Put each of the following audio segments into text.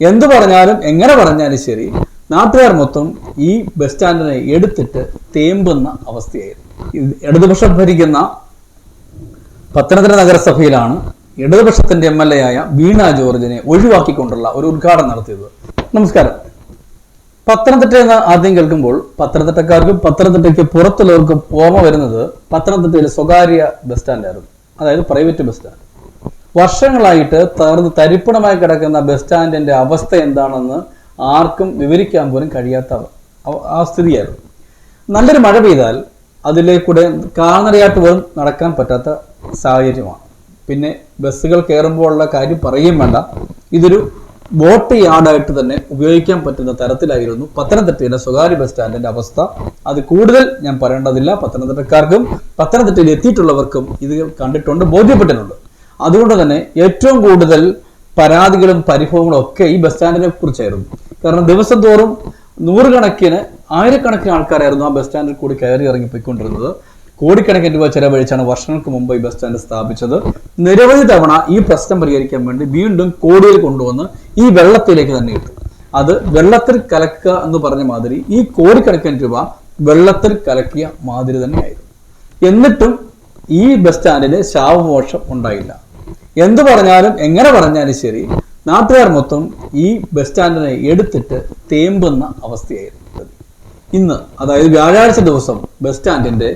എന്ത് പറഞ്ഞാലും എങ്ങനെ പറഞ്ഞാലും ശരി. നാട്ടുകാർ മൊത്തം ഈ ബസ് സ്റ്റാൻഡിനെ എടുത്തിട്ട് തേമ്പുന്ന അവസ്ഥയായിരുന്നു. ഇടതുപക്ഷം ഭരിക്കുന്ന പത്തനംതിട്ട നഗരസഭയിലാണ് ഇടതുപക്ഷത്തിന്റെ എം എൽ എ ആയ വീണ ജോർജിനെ ഒഴിവാക്കിക്കൊണ്ടുള്ള ഒരു ഉദ്ഘാടനം നടത്തിയത്. നമസ്കാരം. പത്തനംതിട്ട എന്ന് ആദ്യം കേൾക്കുമ്പോൾ പത്തനംതിട്ടക്കാർക്കും പത്തനംതിട്ടയ്ക്ക് പുറത്തുള്ളവർക്കും ഓർമ്മ വരുന്നത് പത്തനംതിട്ടയിലെ സ്വകാര്യ ബസ് സ്റ്റാൻഡായിരുന്നു അതായത് പ്രൈവറ്റ് ബസ് സ്റ്റാൻഡ് വർഷങ്ങളായിട്ട് തകർന്ന് തരിപ്പണമായി കിടക്കുന്ന ബസ് സ്റ്റാൻഡിന്റെ അവസ്ഥ എന്താണെന്ന് ആർക്കും വിവരിക്കാൻ പോലും കഴിയാത്ത ആ സ്ഥിതിയായിരുന്നു. നല്ലൊരു മഴ പെയ്താൽ അതിലേക്കൂടെ കാൽനടയാട്ട് പോലും നടക്കാൻ പറ്റാത്ത സാഹചര്യമാണ്. പിന്നെ ബസ്സുകൾ കയറുമ്പോഴുള്ള കാര്യം പറയുകയും വേണ്ട. ഇതൊരു ബോട്ട് യാർഡായിട്ട് തന്നെ ഉപയോഗിക്കാൻ പറ്റുന്ന തരത്തിലായിരുന്നു പത്തനംതിട്ടയിലെ സ്വകാര്യ ബസ് സ്റ്റാൻഡിന്റെ അവസ്ഥ. അത് കൂടുതൽ ഞാൻ പറയേണ്ടതില്ല. പത്തനംതിട്ടക്കാർക്കും പത്തനംതിട്ടയിൽ എത്തിയിട്ടുള്ളവർക്കും ഇത് കണ്ടിട്ടുണ്ട് ബോധ്യപ്പെട്ടിട്ടുണ്ട്. അതുകൊണ്ട് തന്നെ ഏറ്റവും കൂടുതൽ പരാതികളും പരിഭവങ്ങളും ഒക്കെ ഈ ബസ് സ്റ്റാൻഡിനെ കുറിച്ചായിരുന്നു. കാരണം ദിവസം തോറും നൂറുകണക്കിന് ആയിരക്കണക്കിന് ആൾക്കാരായിരുന്നു ആ ബസ് സ്റ്റാൻഡിൽ കൂടി കയറി ഇറങ്ങി പോയിക്കൊണ്ടിരുന്നത്. കോടിക്കണക്കിന് രൂപ ചെലവഴിച്ചാണ് വർഷങ്ങൾക്ക് മുമ്പ് ഈ ബസ് സ്റ്റാൻഡ് സ്ഥാപിച്ചത്. നിരവധി തവണ ഈ പ്രശ്നം പരിഹരിക്കാൻ വേണ്ടി വീണ്ടും കോടിയിൽ കൊണ്ടുവന്ന് ഈ വെള്ളത്തിലേക്ക് തന്നെ ഇട്ടു. അത് വെള്ളത്തിൽ കലക്കുക എന്ന് പറഞ്ഞ മാതിരി ഈ കോടിക്കണക്കിന് രൂപ വെള്ളത്തിൽ കലക്കിയ മാതിരി തന്നെയായിരുന്നു. എന്നിട്ടും ഈ ബസ് സ്റ്റാൻഡിന് ശാവമോഷം ഉണ്ടായില്ല. എന്ത് പറഞ്ഞാലും എങ്ങനെ പറഞ്ഞാലും ശരി. നാട്ടുകാർ മൊത്തം ഈ ബസ് സ്റ്റാൻഡിനെ എടുത്തിട്ട് തേമ്പുന്ന അവസ്ഥയായിരുന്നു. ഇന്ന് അതായത് വ്യാഴാഴ്ച ദിവസം ബസ് സ്റ്റാൻഡിന്റെ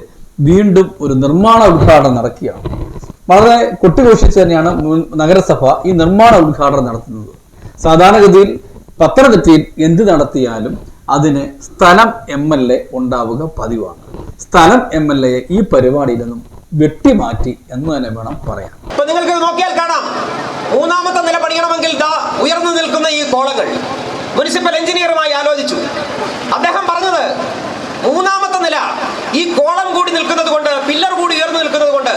വീണ്ടും ഒരു നിർമ്മാണ ഉദ്ഘാടനം നടക്കുകയാണ്. വളരെ കൊട്ടുഘോഷിച്ച് തന്നെയാണ് നഗരസഭ ഈ നിർമ്മാണ ഉദ്ഘാടനം നടത്തുന്നത്. സാധാരണഗതിയിൽ പത്തനംതിട്ടയിൽ എന്ത് നടത്തിയാലും അതിന് സ്ഥലം എം എൽ എ ഉണ്ടാവുക പതിവാണ്. സ്ഥലം എം എൽ എ ഈ പരിപാടിയിൽ നിന്നും വെട്ടിമാറ്റി എന്ന് തന്നെ വേണം പറയാൻ. ഇപ്പൊ നിങ്ങൾക്ക് നോക്കിയാൽ കാണാം. മൂന്നാമത്തെ നില പണിയണമെങ്കിൽ ദാ ഉയർന്നു നിൽക്കുന്ന ഈ കോളങ്ങൾ മുനിസിപ്പൽ എഞ്ചിനീയറുമായി ആലോചിച്ചു. അദ്ദേഹം പറഞ്ഞത് മൂന്നാമത്തെ നില ഈ കോളം കൂടി നിൽക്കുന്നത് കൊണ്ട് പില്ലർ കൂടി ഉയർന്നു നിൽക്കുന്നത് കൊണ്ട്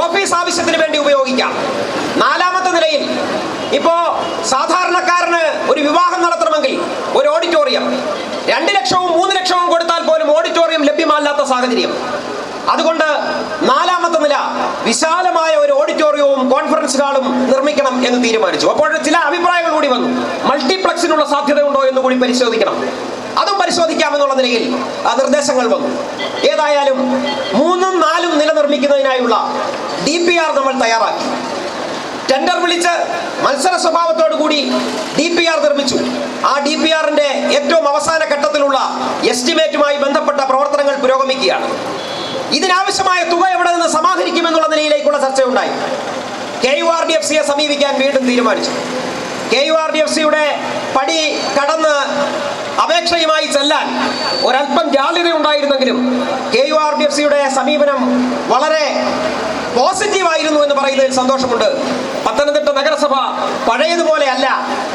ഓഫീസ് ആവശ്യത്തിന് വേണ്ടി ഉപയോഗിക്കാം. നാലാമത്തെ നിലയിൽ ഇപ്പോ സാധാരണക്കാരന് ഒരു വിവാഹം നടത്തണമെങ്കിൽ ഒരു ഓഡിറ്റോറിയം. രണ്ട് ലക്ഷവും മൂന്ന് ലക്ഷവും കൊടുത്താൽ പോലും ഓഡിറ്റോറിയം ലഭ്യമല്ലാത്ത സാഹചര്യം. അതുകൊണ്ട് നാലാമത്തെ നില വിശാലമായ ഒരു ഓഡിറ്റോറിയവും കോൺഫറൻസ് ഹാളും നിർമ്മിക്കണം എന്ന് തീരുമാനിച്ചു. അപ്പോൾ ചില അഭിപ്രായങ്ങൾ കൂടി വന്നു. മൾട്ടിപ്ലക്സിനുള്ള സാധ്യതയുണ്ടോ എന്ന് കൂടി പരിശോധിക്കണം. അതും പരിശോധിക്കാമെന്നുള്ള നിലയിൽ നിർദ്ദേശങ്ങൾ വന്നു. ഏതായാലും മൂന്നും നാലും നില നിർമ്മിക്കുന്നതിനായുള്ള ഡി പി ആർ നമ്മൾ തയ്യാറാക്കി. ടെൻഡർ വിളിച്ച് മത്സര സ്വഭാവത്തോടു കൂടി ഡി പി ആർ നിർമ്മിച്ചു. ആ ഡി പി ആറിന്റെ ഏറ്റവും അവസാന ഘട്ടത്തിലുള്ള എസ്റ്റിമേറ്റുമായി ബന്ധപ്പെട്ട പ്രവർത്തനങ്ങൾ പുരോഗമിക്കുകയാണ്. ഇതിനാവശ്യമായ തുക എവിടെ നിന്ന് സമാഹരിക്കുമെന്നുള്ള നിലയിലേക്കുള്ള ചർച്ചയുണ്ടായി. K U R D F സിയെ സമീപിക്കാൻ വീണ്ടും തീരുമാനിച്ചു. K U R D F സിയുടെ പടി കടന്ന് അപേക്ഷയുമായി ചെല്ലാൻ ഒരല്പം ജാള്യത ഉണ്ടായിരുന്നെങ്കിലും K U R D F സിയുടെ സമീപനം വളരെ പോസിറ്റീവായിരുന്നു എന്ന് പറയുന്നതിൽ സന്തോഷമുണ്ട്. പത്തനംതിട്ട നഗരസഭ പഴയതുപോലെ അല്ല.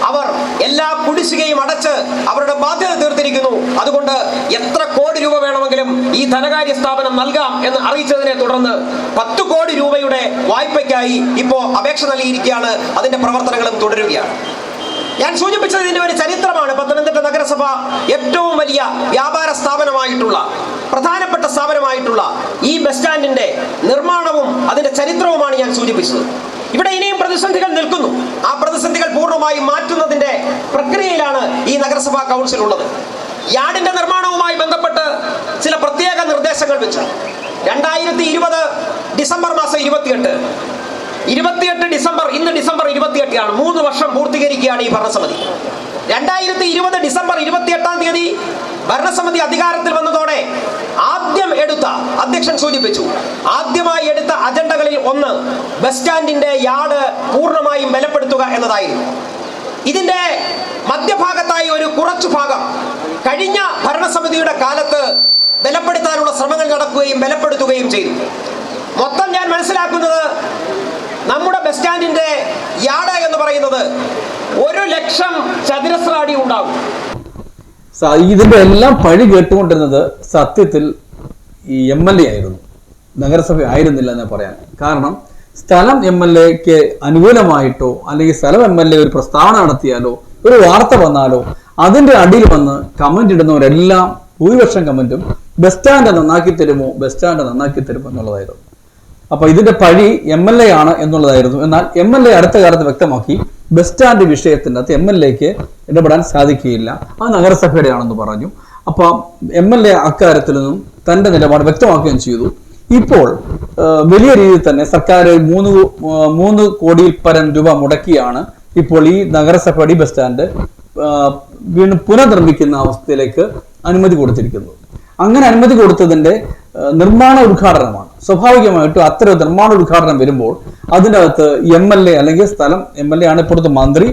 അവർ എല്ലാ കുടിശ്ശികയും അടച്ച് അവരുടെ ബാധ്യത തീർത്തിരിക്കുന്നു. അതുകൊണ്ട് എത്ര വേണമെങ്കിലും ഈ ധനകാര്യ സ്ഥാപനം നൽകാം എന്ന് അറിയിച്ചതിനെ തുടർന്ന് പത്ത് കോടി രൂപയുടെ വായ്പയ്ക്കായി ഇപ്പോൾ അപേക്ഷ നൽകിയിരിക്കുകയാണ്. അതിന്റെ പ്രവർത്തനങ്ങളും തുടരുകയാണ്. ഞാൻ സൂചിപ്പിച്ചത് ഇതിന്റെ ഒരു ചരിത്രമാണ്. പത്തനംതിട്ട നഗരസഭ ഏറ്റവും വലിയ വ്യാപാര സ്ഥാപനമായിട്ടുള്ള പ്രധാനപ്പെട്ട സ്ഥാപനമായിട്ടുള്ള ഈ ബസ് സ്റ്റാൻഡിന്റെ നിർമ്മാണവും അതിന്റെ ചരിത്രവുമാണ് ഞാൻ സൂചിപ്പിച്ചത്. ഇവിടെ ഇനിയും പ്രതിസന്ധികൾ നിൽക്കുന്നു. ആ പ്രതിസന്ധികൾ പൂർണമായി മാറ്റുന്നതിന്റെ പ്രക്രിയയിലാണ് ഈ നഗരസഭാ കൗൺസിൽ ഉള്ളത് യാർഡിന്റെ നിർമ്മാണവുമായി ബന്ധപ്പെട്ട് ചില പ്രത്യേക നിർദ്ദേശങ്ങൾ വെച്ചു. രണ്ടായിരത്തി ഇരുപത് ഡിസംബർ മാസം ഇരുപത്തിയെട്ട്. ഇരുപത്തിയെട്ട് ഡിസംബർ ഇന്ന് ഡിസംബർ ഇരുപത്തിയെട്ടാണ്. മൂന്ന് വർഷം പൂർത്തീകരിക്കുകയാണ് ഈ ഭരണസമിതി. രണ്ടായിരത്തി ഇരുപത് ഡിസംബർ ഇരുപത്തിയെട്ടാം തീയതി ഭരണസമിതി അധികാരത്തിൽ വന്നതോടെ ആദ്യം എടുത്ത അധ്യക്ഷൻ സൂചിപ്പിച്ചു ആദ്യമായി എടുത്ത അജണ്ടകളിൽ ഒന്ന് ബസ് സ്റ്റാൻഡിന്റെ യാർഡ് പൂർണമായും ബലപ്പെടുത്തുക എന്നതായിരുന്നു. ഇതിന്റെ മധ്യഭാഗത്തായി ഒരു കുറച്ചു ഭാഗം കഴിഞ്ഞ ഭരണസമിതിയുടെ കാലത്ത് ബലപ്പെടുത്താനുള്ള ശ്രമങ്ങൾ നടക്കുകയും ബലപ്പെടുത്തുകയും ചെയ്തു. മൊത്തം ഞാൻ മനസ്സിലാക്കുന്നത് നമ്മുടെ ബസ് സ്റ്റാൻഡിന്റെ യാട എന്ന് പറയുന്നത് ഒരു ലക്ഷം ചതുരശ്ര അടി ഉണ്ടാകും ഇതിന്റെ എല്ലാം പഴി കേട്ടുകൊണ്ടിരുന്നത് സത്യത്തിൽ ഈ എം എൽ എ ആയിരുന്നു. നഗരസഭ ആയിരുന്നില്ല എന്ന് പറയാൻ. കാരണം സ്ഥലം എം എൽ എക്ക് അനുകൂലമായിട്ടോ അല്ലെങ്കിൽ സ്ഥലം എം എൽ എ ഒരു പ്രസ്താവന നടത്തിയാലോ ഒരു വാർത്ത വന്നാലോ അതിന്റെ അടിയിൽ വന്ന് കമന്റ് ഇടുന്നവരെല്ലാം ഭൂരിപക്ഷം കമന്റും ബസ് സ്റ്റാൻഡ് നന്നാക്കി തരുമോ ബസ് സ്റ്റാൻഡ് നന്നാക്കി തരുമോ എന്നുള്ളതായിരുന്നു. അപ്പൊ ഇതിന്റെ പഴി എം എൽ എ ആണ് എന്നുള്ളതായിരുന്നു. എന്നാൽ എം എൽ എ അടുത്ത കാലത്ത് വ്യക്തമാക്കി ബസ് സ്റ്റാൻഡ് വിഷയത്തിന്റെ അകത്ത് എം എൽ എക്ക് ഇടപെടാൻ സാധിക്കുകയില്ല. അത് നഗരസഭയുടെ ആണെന്ന് പറഞ്ഞു. അപ്പം എം എൽ എ അക്കാര്യത്തിൽ നിന്നും തന്റെ നിലപാട് വ്യക്തമാക്കുകയും ചെയ്തു. ഇപ്പോൾ വലിയ രീതിയിൽ തന്നെ സർക്കാർ മൂന്ന് മൂന്ന് കോടിയിൽ പരം രൂപ മുടക്കിയാണ് ഇപ്പോൾ ഈ നഗരസഭയുടെ ബസ് സ്റ്റാൻഡ് വീണ്ടും പുനർനിർമ്മിക്കുന്ന അവസ്ഥയിലേക്ക് അനുമതി കൊടുത്തിരിക്കുന്നു. അങ്ങനെ അനുമതി കൊടുത്തതിന്റെ നിർമ്മാണ ഉദ്ഘാടനമാണ്. സ്വാഭാവികമായിട്ടും അത്തരം നിർമ്മാണ ഉദ്ഘാടനം വരുമ്പോൾ അതിനകത്ത് എം എൽ എ അല്ലെങ്കിൽ സ്ഥലം എം എൽ എ ആണ് ഇപ്പോഴത്തെ മന്ത്രി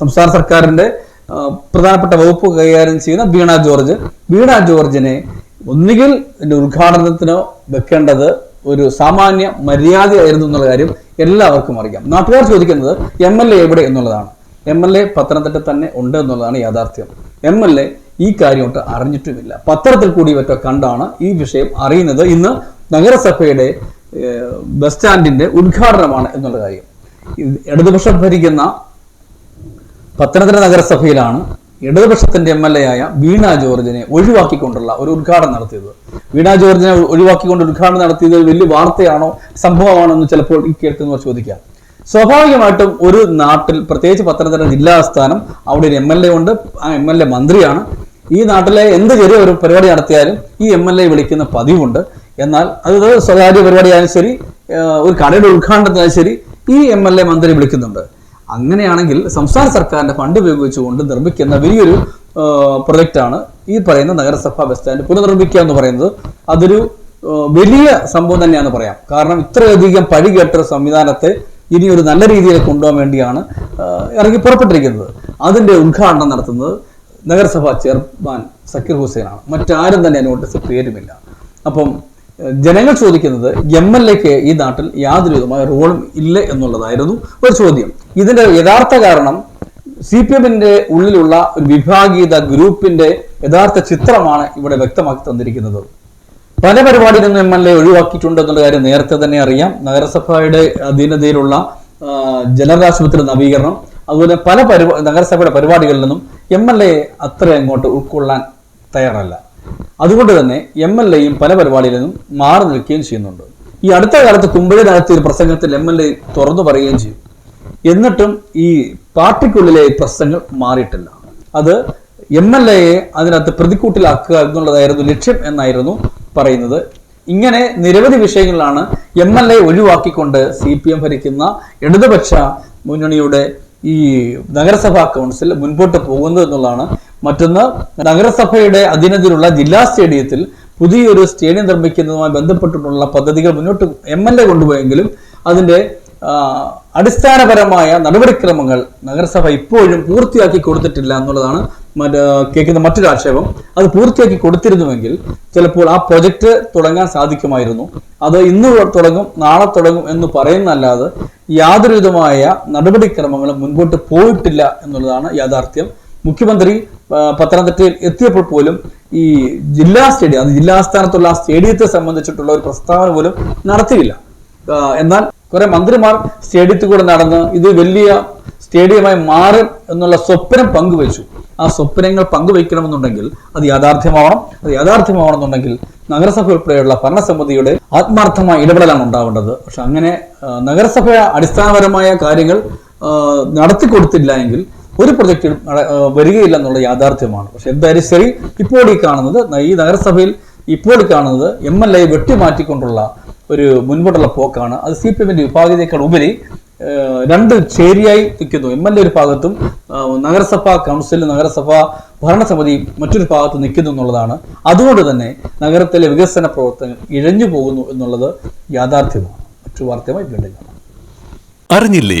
സംസ്ഥാന സർക്കാരിന്റെ പ്രധാനപ്പെട്ട വകുപ്പ് കൈകാര്യം ചെയ്യുന്ന വീണ ജോർജ്. വീണ ജോർജിനെ ഒന്നുകിൽ ഉദ്ഘാടനത്തിന് വെക്കേണ്ടത് ഒരു സാമാന്യ മര്യാദയായിരുന്നു എന്നുള്ള കാര്യം എല്ലാവർക്കും അറിയാം. നാട്ടുകാർ ചോദിക്കുന്നത് എം എൽ എ എവിടെ എന്നുള്ളതാണ്. എം എൽ എ പത്തനംതിട്ട തന്നെ ഉണ്ട് എന്നുള്ളതാണ് യാഥാർത്ഥ്യം. എം എൽ എ ഈ കാര്യം ഒട്ട് അറിഞ്ഞിട്ടുമില്ല. പത്രത്തിൽ കൂടി ഇവറ്റ കണ്ടാണ് ഈ വിഷയം അറിയുന്നത്. ഇന്ന് നഗരസഭയുടെ ബസ് സ്റ്റാൻഡിന്റെ ഉദ്ഘാടനമാണ് എന്നുള്ള കാര്യം. ഇടതുപക്ഷം ഭരിക്കുന്ന പത്തനംതിട്ട നഗരസഭയിലാണ് ഇടതുപക്ഷത്തിന്റെ എം എൽ എ ആയ വീണ ജോർജിനെ ഒഴിവാക്കിക്കൊണ്ടുള്ള ഒരു ഉദ്ഘാടനം നടത്തിയത്. വീണ ജോർജിനെ ഒഴിവാക്കിക്കൊണ്ട് ഉദ്ഘാടനം നടത്തിയത് വലിയ വാർത്തയാണോ സംഭവമാണോ എന്ന് ചിലപ്പോൾ ഈ കേൾക്കുന്നവർ ചോദിക്കാം. സ്വാഭാവികമായിട്ടും ഒരു നാട്ടിൽ പ്രത്യേകിച്ച് പത്തനംതിട്ട ജില്ലാ ആസ്ഥാനം അവിടെ ഒരു എം എൽ എ ഉണ്ട് ആ എം എൽ എ മന്ത്രിയാണ്. ഈ നാട്ടിലെ എന്ത് ചെറിയ ഒരു പരിപാടി നടത്തിയാലും ഈ എം എൽ എ വിളിക്കുന്ന പതിവുണ്ട്. എന്നാൽ അത് സ്വകാര്യ പരിപാടിയായാലും ശരി ഒരു കടയുടെ ഉദ്ഘാടനത്തിനായാലും ശരി ഈ എം എൽ എ മന്ത്രി വിളിക്കുന്നുണ്ട്. അങ്ങനെയാണെങ്കിൽ സംസ്ഥാന സർക്കാരിന്റെ ഫണ്ട് ഉപയോഗിച്ചുകൊണ്ട് നിർമ്മിക്കുന്ന വലിയൊരു പ്രൊജക്റ്റാണ് ഈ പറയുന്ന നഗരസഭ ബസ് സ്റ്റാൻഡ് പുനർനിർമ്മിക്കുക എന്ന് പറയുന്നത് അതൊരു വലിയ സംഭവം തന്നെയാണെന്ന് പറയാം. കാരണം ഇത്രയധികം പഴികേട്ട ഒരു സംവിധാനത്തെ ഇനി ഒരു നല്ല രീതിയിൽ കൊണ്ടുപോകാൻ വേണ്ടിയാണ് ഇറങ്ങി പുറപ്പെട്ടിരിക്കുന്നത്. അതിന്റെ ഉദ്ഘാടനം നടത്തുന്നത് നഗരസഭാ ചെയർമാൻ സക്കീർ ഹുസൈനാണ്. മറ്റാരും തന്നെ നോട്ടീസ് പേരുമില്ല. അപ്പം ജനങ്ങൾ ചോദിക്കുന്നത് എം എൽ എക്ക് ഈ നാട്ടിൽ യാതൊരു വിധമായ റോളും ഇല്ല എന്നുള്ളതായിരുന്നു ഒരു ചോദ്യം. ഇതിന്റെ യഥാർത്ഥ കാരണം സി പി എമ്മിന്റെ ഉള്ളിലുള്ള ഒരു വിഭാഗീയത ഗ്രൂപ്പിന്റെ യഥാർത്ഥ ചിത്രമാണ് ഇവിടെ വ്യക്തമാക്കി തന്നിരിക്കുന്നത്. പല പരിപാടിയിൽ നിന്നും എം എൽ എ ഒഴിവാക്കിയിട്ടുണ്ട് എന്നുള്ള കാര്യം നേരത്തെ തന്നെ അറിയാം. നഗരസഭയുടെ അധീനതയിലുള്ള ജനതാശുപത്രി നവീകരണം അതുപോലെ പല പരിപാ നഗരസഭയുടെ പരിപാടികളിൽ നിന്നും എം എൽ എ അത്ര അങ്ങോട്ട് ഉൾക്കൊള്ളാൻ തയ്യാറല്ല. അതുകൊണ്ട് തന്നെ എം എൽ എയും പല പരിപാടിയിൽ നിന്നും മാറി നിൽക്കുകയും ചെയ്യുന്നുണ്ട്. ഈ അടുത്ത കാലത്ത് കുമ്പഴി നടത്തിയ ഒരു പ്രസംഗത്തിൽ എം എൽ എ തുറന്നു പറയുകയും ചെയ്യും. എന്നിട്ടും ഈ പാർട്ടിക്കുള്ളിലെ പ്രശ്നങ്ങൾ മാറിയിട്ടില്ല. അത് എം എൽ എയെ അതിനകത്ത് പ്രതിക്കൂട്ടിലാക്കുക എന്നുള്ളതായിരുന്നു ലക്ഷ്യം എന്നായിരുന്നു പറയുന്നത്. ഇങ്ങനെ നിരവധി വിഷയങ്ങളാണ് എം എൽ എ ഒഴിവാക്കിക്കൊണ്ട് സി പി എം ഭരിക്കുന്ന ഇടതുപക്ഷ മുന്നണിയുടെ ഈ നഗരസഭാ കൗൺസിൽ മുൻപോട്ട് പോകുന്നത് എന്നുള്ളതാണ്. മറ്റൊന്ന് നഗരസഭയുടെ അധീനത്തിലുള്ള ജില്ലാ സ്റ്റേഡിയത്തിൽ പുതിയൊരു സ്റ്റേഡിയം നിർമ്മിക്കുന്നതുമായി ബന്ധപ്പെട്ടിട്ടുള്ള പദ്ധതികൾ മുന്നോട്ട് എം എൽ എ കൊണ്ടുപോയെങ്കിലും അതിന്റെ അടിസ്ഥാനപരമായ നടപടിക്രമങ്ങൾ നഗരസഭ ഇപ്പോഴും പൂർത്തിയാക്കി കൊടുത്തിട്ടില്ല എന്നുള്ളതാണ് മറ്റ് കേൾക്കുന്ന മറ്റൊരു ആക്ഷേപം. അത് പൂർത്തിയാക്കി കൊടുത്തിരുന്നുവെങ്കിൽ ചിലപ്പോൾ ആ പ്രൊജക്ട് തുടങ്ങാൻ സാധിക്കുമായിരുന്നു. അത് ഇന്ന് തുടങ്ങും നാളെ തുടങ്ങും എന്ന് പറയുന്നല്ലാതെ യാതൊരു വിധമായ നടപടിക്രമങ്ങളും മുൻപോട്ട് പോയിട്ടില്ല എന്നുള്ളതാണ് യാഥാർത്ഥ്യം. മുഖ്യമന്ത്രി പത്തനംതിട്ടയിൽ എത്തിയപ്പോൾ പോലും ഈ ജില്ലാ സ്റ്റേഡിയം അത് ജില്ലാസ്ഥാനത്തുള്ള ആ സ്റ്റേഡിയത്തെ സംബന്ധിച്ചിട്ടുള്ള ഒരു പ്രസ്താവന പോലും നടത്തിയില്ല. എന്നാൽ കുറെ മന്ത്രിമാർ സ്റ്റേഡിയത്തിൽ കൂടെ നടന്ന് ഇത് വലിയ സ്റ്റേഡിയമായി മാറും എന്നുള്ള സ്വപ്നം പങ്കുവച്ചു. ആ സ്വപ്നങ്ങൾ പങ്കുവയ്ക്കണമെന്നുണ്ടെങ്കിൽ അത് യാഥാർത്ഥ്യമാവണം. അത് യാഥാർത്ഥ്യമാവണമെന്നുണ്ടെങ്കിൽ നഗരസഭ ഉൾപ്പെടെയുള്ള ഭരണസമിതിയുടെ ആത്മാർത്ഥമായ ഇടപെടലാണ് ഉണ്ടാവേണ്ടത്. പക്ഷെ അങ്ങനെ നഗരസഭ അടിസ്ഥാനപരമായ കാര്യങ്ങൾ നടത്തി നടത്തിക്കൊടുത്തില്ല എങ്കിൽ ഒരു പ്രൊജക്റ്റും വരികയില്ല എന്നുള്ള യാഥാർത്ഥ്യമാണ്. പക്ഷെ എന്തായാലും ശരി ഇപ്പോൾ ഈ കാണുന്നത് ഈ നഗരസഭയിൽ ഇപ്പോൾ കാണുന്നത് എം എൽ എ വെട്ടിമാറ്റിക്കൊണ്ടുള്ള ഒരു മുൻപോട്ടുള്ള പോക്കാണ്. അത് സി പി എമ്മിന്റെ വിഭാഗത്തേക്കാൾ ഉപരി രണ്ട് ചേരിയായി നിൽക്കുന്നു. എം എൽ എ ഒരു ഭാഗത്തും നഗരസഭാ കൗൺസിൽ നഗരസഭാ ഭരണസമിതി മറ്റൊരു ഭാഗത്ത് നിൽക്കുന്നു എന്നുള്ളതാണ്. അതുകൊണ്ട് തന്നെ നഗരത്തിലെ വികസന പ്രവർത്തനങ്ങൾ ഇഴഞ്ഞു പോകുന്നു എന്നുള്ളത് യാഥാർത്ഥ്യമാണ്. മറ്റു വാർത്തയുമായി വീണ്ടും അറിഞ്ഞില്ലേ?